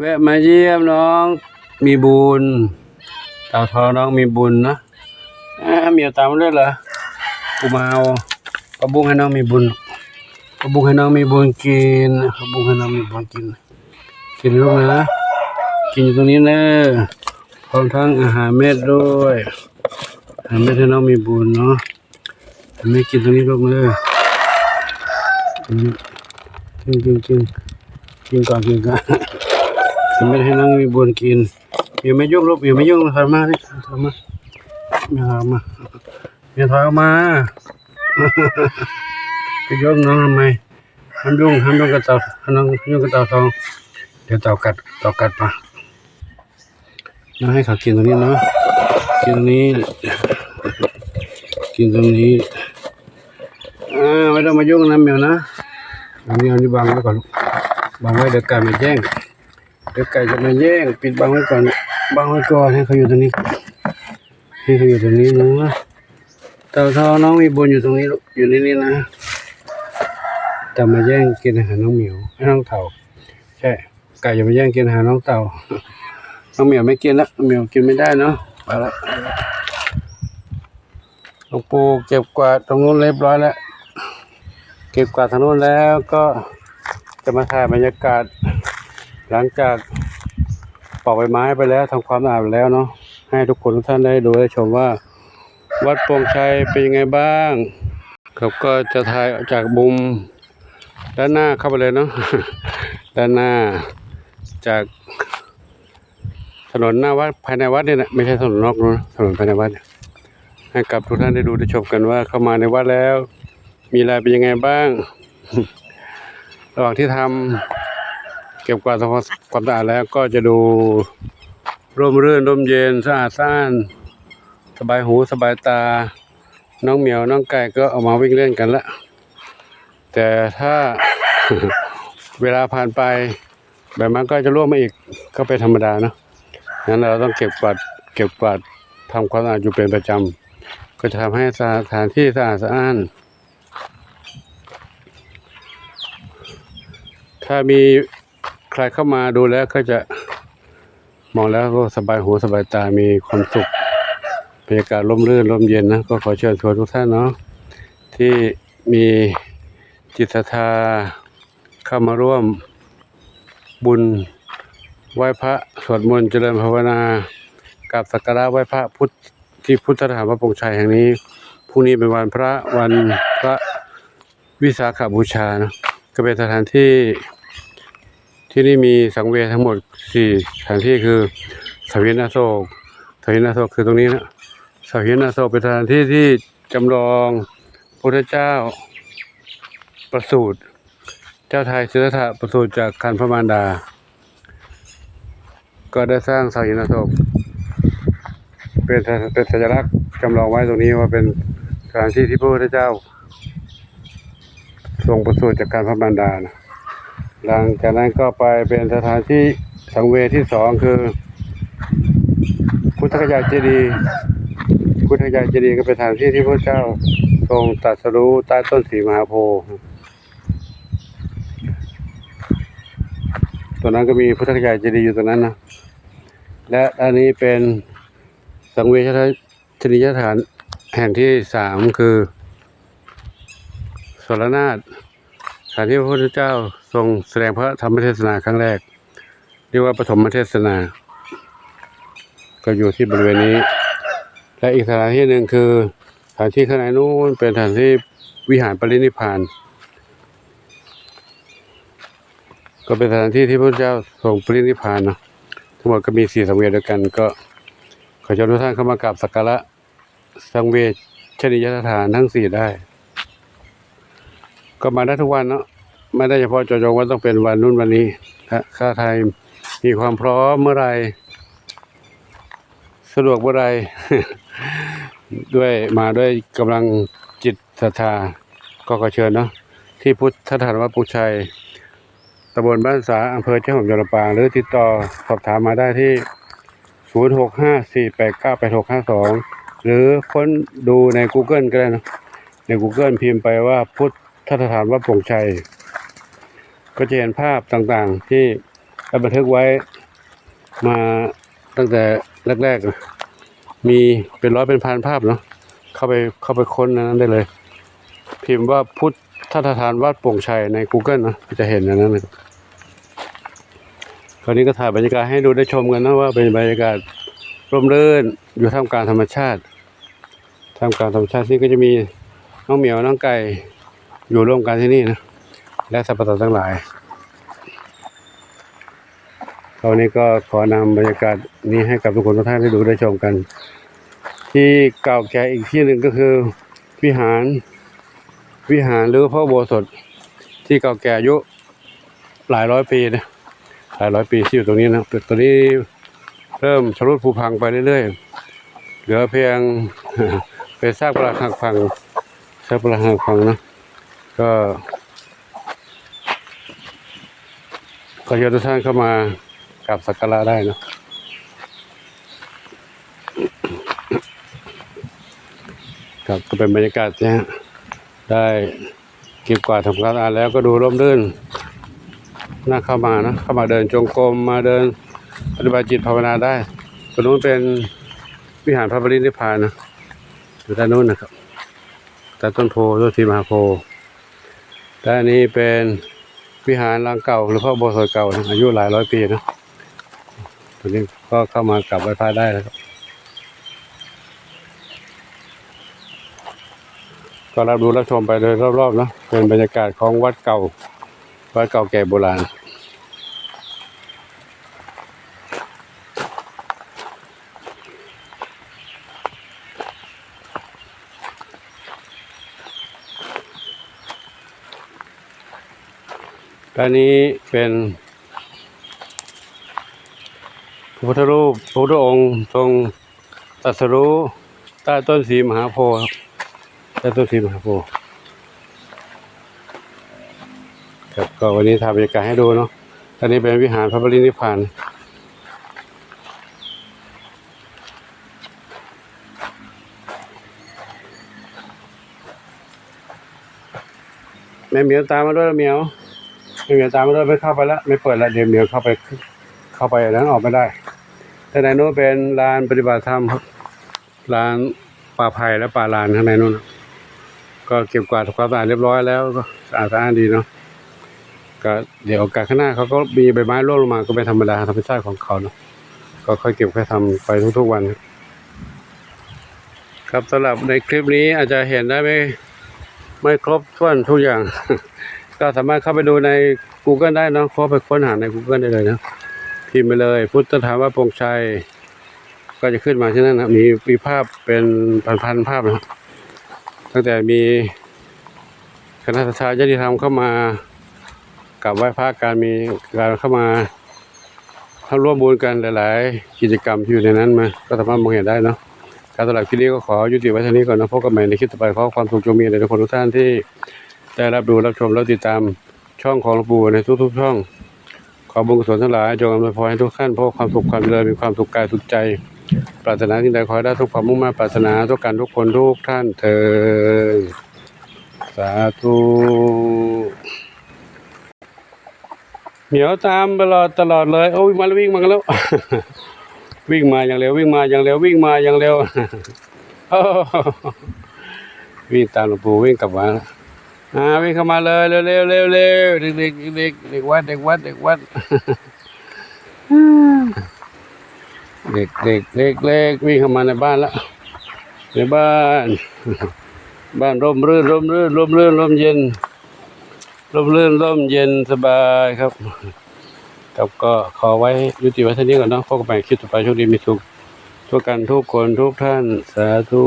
แวะมาเยี่ยมน้องมีบุญเต่าทองน้องมีบุญนะอ่าเมียตามมาด้วยเหรอกูมาเอากระบุงให้น้องมีบุญกระบุงให้น้องมีบุญกินกระบุงให้น้องมีบุญกิน กินลูกนะกินอยู่ตรงนี้เนอะพร้อมทั้งอาหารเม็ดด้วยอาหารเม็ดให้น้องมีบุญเนาะอาหารเม็ดกินตรงนี้ลูกเนอะกินกินกินกินก่อนกินก่อน ทำไม่ให้น้องมีบุญกินอย่าไม่ยุ่งลูกอย่าไม่ยุ่งถอยมาดิถอยมาอย่าถอยมาอย่าถอยมาไปยุ่งน้องทำไมห้ามยุ่งห้ามยุ่งกับเต่าห้ามน้องยุ่งกับเต่าทองเดี๋ยวเต่ากัดเต่ากัดมาน้องให้เขากินตรงนี้เนาะกินตรงนี้ กินตรงนี้อ่าไม่ต้องมายุ่งนะแมวนะอันนี้เอานี่บังไว้ก่อนบังไว้เดี๋ยวไก่มาแย่ง เดี๋ยวไก่จะมาแย่งปิดบังไว้ก่อนบังไว้ก่อนให้เขาอยู่ตรงนี้ให้เขาอยู่ตรงนี้นะเต่าทอน้องมีบุญอยู่ตรงนี้ลูกอยู่ในนี้นะแต่มาแย่งกินอาหารน้องเหมียวให้น้องเต่าใช่ไก่อย่ามาแย่งกินอาหารน้องเต่าน้องเหมียวไม่กินละน้องเหมียวกินไม่ได้เนาะไปละหลวงปู่เก็บกวาดตรงนู้นเรียบร้อยแล้วเก็บกวาดทางนู้นแล้วก็จะมาถ่ายบรรยากาศ หลังจากปอกใบไม้ไปแล้วทำความสะอาดไปแล้วเนาะให้ทุกคนทุกท่านได้ดูได้ชมว่า วัดโป่งชัยเป็นยังไงบ้างครับก็จะถ่ายจากมุมด้านหน้าเข้าไปเลยเนาะด้านหน้าจากถนนหน้าวัดภายในวัดเนี่ยนะไม่ใช่ถนนนอกนะถนนภายในวัด ให้กับทุกท่านได้ดูได้ชมกันว่าเข้ามาในวัดแล้ว มีอะไรเป็นยังไงบ้าง ระหว่างที่ทำ เก็บกวาดทำความสะอาดแล้วก็จะดูร่มรื่นร่มเย็นสะอาดสะอ้านสบายหูสบายตา น้องเหมียวน้องไก่ก็ออกมาวิ่งเล่นกันละแต่ถ้าเวลาผ่านไปแบบมันก็จะร่วมมาอีกก็เป็นธรรมดาเนาะงั้นเราต้องเก็บกวาดเก็บกวาดทำความสะอาดอยู่เป็นประจำก็จะทำให้สถานที่สะอาดสะอ้านถ้ามี ใครเข้ามาดูแล้วก็จะมองแล้วก็สบายหูสบายตามีความสุขบรรยากาศร่มรื่นร่มเย็นนะก็ขอเชิญชวนทุกท่านเนาะที่มีจิตศรัทธาเข้ามาร่วมบุญไหว้พระสวดมนต์เจริญภาวนากับสักการะไหว้พระพุทธที่พุทธสถานพระปงชัยแห่งนี้พรุ่งนี้เป็นวันพระวันพระวิสาขบูชาเนะก็เป็นสถานที่ ที่นี่มีสังเวยทั้งหมดสี่สถานที่คือสวินาโศกสวินาโศกคือตรงนี้นะสวินาโศกเป็นสถานที่ที่จำลองพระเจ้าประสูติเจ้าไทยสิทธัตถะประสูติจากคันพระมารดา ก็ได้สร้างสวินาโศกเป็นเป็นสัญลักษณ์จำลองไว้ตรงนี้ว่าเป็นสถานที่ที่พระพุทธเจ้าทรงประสูติจากการพระมารดานะ หลังจากนั้นก็ไปเป็นสถานที่สังเวยที่สองคือ พุทธคยาเจดีย์พุทธคยาเจดีย์ก็เป็นสถานที่ที่พระเจ้าทรงตรัสรู้ใต้ต้นสีมหาโพธิ์ตัวนั้นก็มีพุทธคยาเจดีย์อยู่ตรงนั้นนะและอันนี้เป็นสังเวยชนียสถานแห่งที่สามคือสรนาถ สถานที่พระพุทธเจ้าทรงแสดงพระธรรมเทศนาครั้งแรก เรียกว่าปฐมเทศนา ก็อยู่ที่บริเวณนี้ และอีกสถานที่หนึ่งคือสถานที่ข้างในนู้นเป็นสถานที่วิหารปรินิพาน ก็เป็นสถานที่ที่พระพุทธเจ้าทรงปรินิพานเนาะทั้งหมดก็มีสี่สังเวชด้วยกันก็ขอเชิญทุกท่านเข้ามากราบสักการะสังเวชชนิยสถานทั้งสี่ได้ ก็มาได้ทุกวันเนาะ ไม่ได้เฉพาะเจาะจงว่าต้องเป็นวันนู้นวันนี้ถ้าข้าไทยมีความพร้อมเมื่อไรสะดวกเมื่อไรด้วยมาด้วยกำลังจิตศรัทธาก็ขอเชิญเนาะที่พุทธสถานวัดปุชัยตำบลบ้านสาอำเภอเจ้าหอมยลปางหรือติดต่อสอบถามมาได้ที่ 0654898652 หรือค้นดูใน Google ก็ได้นะใน Google พิมพ์ไปว่าพุทธสถานวัดป่งชัย ก็จะเห็นภาพต่างๆ ที่ได้บันทึกไว้มาตั้งแต่แรกๆ มีเป็นร้อยเป็นพันภาพเนาะเข้าไปเข้าไปค้นนนั้นได้เลย พิมพ์ว่าพุทธสถานวัดโป่งชัยใน Google นะจะเห็นในนั้นครับคราวนี้ก็ถ่ายบรรยากาศให้ดูได้ชมกันนะว่าเป็นบรรยากาศร่มรื่นอยู่ท่ามกลางธรรมชาติท่ามกลางธรรมชาติที่ก็จะมีน้องเหมียวน้องไก่อยู่ร่วมกันที่นี่นะ และสัตว์ประหลาดทั้งหลายคราวนี้ก็ขอนำบรรยากาศนี้ให้กับทุกคนทุกท่านได้ดูได้ชมกัน ที่เก่าแก่อีกที่หนึ่งก็คือวิหารวิหารหรือพระโบสถที่เก่าแก่อายุหลายร้อยปีนะหลายร้อยปีที่อยู่ตรงนี้นะแต่ตอนนี้เริ่มชำรุดผุพังไปเรื่อยๆ เหลือเพียงเป็นซากปรักหักพังซากปรักหักพังนะก็ ก็เชิญทุกท่านเข้ามากราบสักการะได้นะครับก็เป็นบรรยากาศนะฮะได้เก็บกวาดทำความสะอาดแล้วก็ดูร่มรื่นน่าเข้ามานะเข้ามาเดินจงกรมมาเดินปฏิบัติจิตภาวนาได้ตรงนู้นเป็นวิหารพระบรินิพพานนะอยู่ด้านนู้นนะครับใต้ต้นโพต้นทีมหาโพธิ์ด้านนี้เป็น วิหารหลังเก่าหรือพระอุโบสถ์เก่านะอายุหลายร้อยปีนะตอนนี้ก็เข้ามากลับไหว้พระได้แล้วครับก็รับดูรับชมไปโดยรอบๆนะเป็นบรรยากาศของวัดเก่า วัดเก่าแก่โบราณ ด้านนี้เป็นพระพุทธรูปพระพุทธองค์ทรงตรัสรู้ใต้ต้นสีมหาโพธิ์ครับใต้ต้นสีมหาโพธิ์ครับก็วันนี้ทำบรรยากาศให้ดูเนาะตอนนี้เป็นวิหารพระบรินิพพานแม่เหมียวตามมาด้วยเหมียว เหมียวตามมาด้วยไม่เข้าไปแล้วไม่เปิดแล้วเดี๋ยวเหมียวเข้าไปเข้าไปอันนั้นออกไม่ได้ แต่ในนู้นเป็นลานปฏิบัติธรรมครับลานป่าไผ่และป่าลานข้างในนู้นก็เก็บกวาดทำความสะอาดเรียบร้อยแล้วก็สะอาดสะอานดีเนาะก็เดี๋ยวโอกาสข้างหน้าเขาก็มีใบไม้ร่วงลงมาก็เป็นธรรมดาธรรมชาติของเขาเนาะก็ค่อยเก็บค่อยทำไปทุกๆวัน ครับสำหรับในคลิปนี้อาจจะเห็นได้ไม่ไม่ครบถ้วนทุกอย่าง ก็สามารถเข้าไปดูใน Google ได้นะเข้าไปค้นหาใน Google ได้เลยนะพิมพ์ไปเลย พุทธถามว่าปงชัย ก็จะขึ้นมาที่นั่นนะมีมีภาพเป็นพันๆภาพนะตั้งแต่มีคณะทาญาติธรรมเข้ามากับไหว้พระการมีการเข้ามาเข้าร่วมบุญกันหลาย ๆ กิจกรรมที่อยู่ในนั้นมาก็สามารถมองเห็นได้เนาะการสำหรับคลิปนี้ก็ขอยุติไว้เท่านี้ก่อนนะพบกันใหม่ในคลิปต่อไปขอความสุขจงมีในทุกคนทุกท่านที่ ได้รับดูรับชมแล้วติดตามช่องของหลวงปู่ในทุกๆช่อง ขอบุญกุศลทั้งหลายจงอำนวยพรให้ทุกท่านพบความสุขความเจริญมีความสุขกายสุขใจ ปรารถนาสิ่ใดขอให้ได้ทุกความมุ่งมั่นปรารถนาทุกการทุกคนทุกท่านเถิดสาธุเหมียวตามตลอดตลอดเลย โอ้ยมาแล้ววิ่งมาแล้ว วิ่งมาอย่างเร็ววิ่งมาอย่างเร็ววิ่งมาอย่างเร็ววิ่งตามหลวงปู่วิ่งกลับมา อ่าวิ่งเข้ามาเลยเร็วเร็วเร็วเร็วเด็กเด็กเด็กเด็กวัดเด็กวัดเด็กวัดเด็กเด็กเล็กเล็กวิ่งเข้ามาในบ้านแล้วในบ้าน บ้านร่มรื่นร่มรื่นร่มรื่นร่มเย็นร่มรื่นร่มเย็นสบายครับครับก็ขอไว้ยุติไว้เท่านี้ก่อนเนาะพบกันใหม่คลิปต่อไปโชคดีมีสุขทุกกันทุกคนทุกท่านสาธุ